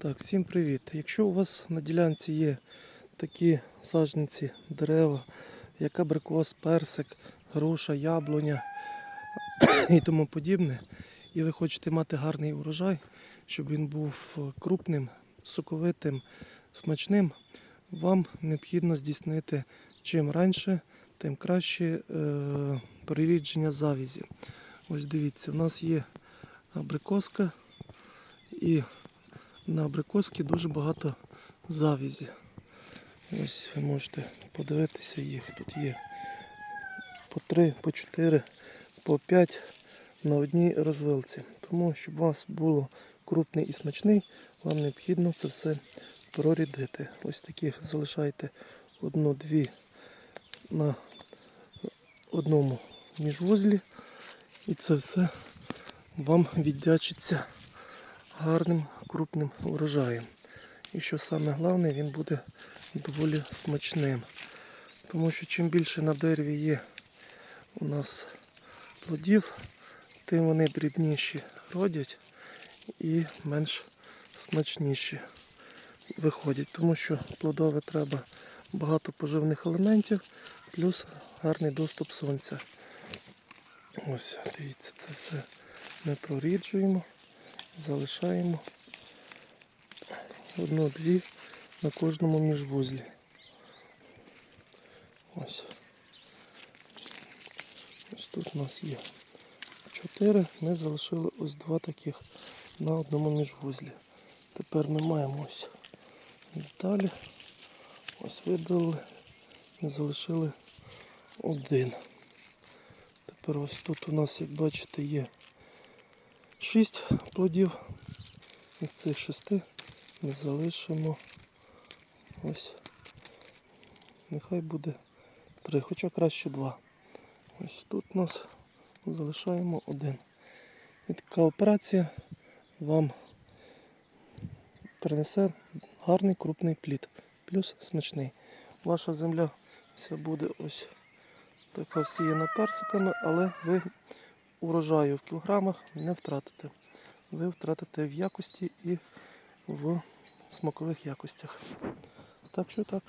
Так, всім привіт. Якщо у вас на ділянці є такі саджанці, дерева, як абрикос, персик, груша, яблуня і тому подібне, і ви хочете мати гарний урожай, щоб він був е, крупним, соковитим, смачним, вам необхідно здійснити чим раніше, тим краще е, прирідження завізі. Ось дивіться, у нас є абрикоска і на абрикоски дуже багато завізі. Ось ви можете подивитися їх. Тут є по 3, по 4, по 5 на одній розвилці. Тому, щоб у вас було крупний і смачний, вам необхідно це все прорідити. Ось таких залишайте одну-дві на одному міжвузлі. І це все вам віддячиться гарним крупним урожаєм. І що саме головне, він буде доволі смачним. Тому що чим більше на дереві є у нас плодів, тим вони дрібніші родять і менш смачніші виходять. Тому що плодове треба багато поживних елементів, плюс гарний доступ сонця. Ось, дивіться, це все ми проріджуємо залишаємо одну-дві на кожному міжвузлі. Ось. Ось тут у нас є чотири, ми залишили ось два таких на одному міжвузлі. Тепер ми маємо ось деталі. Ось видали і залишили один. Тепер ось тут у нас, як бачите, є 6 плодів. Із цих шести залишимо ось. Нехай буде три, хоча краще два. Ось тут нас залишаємо один. І така операція вам принесе гарний крупний плід, плюс смачний. Ваша земля вся буде ось така всіяна персиками, але ви урожаю в кілограмах не втратите. Ви втратите в якості і в смакових якостях. Так що так.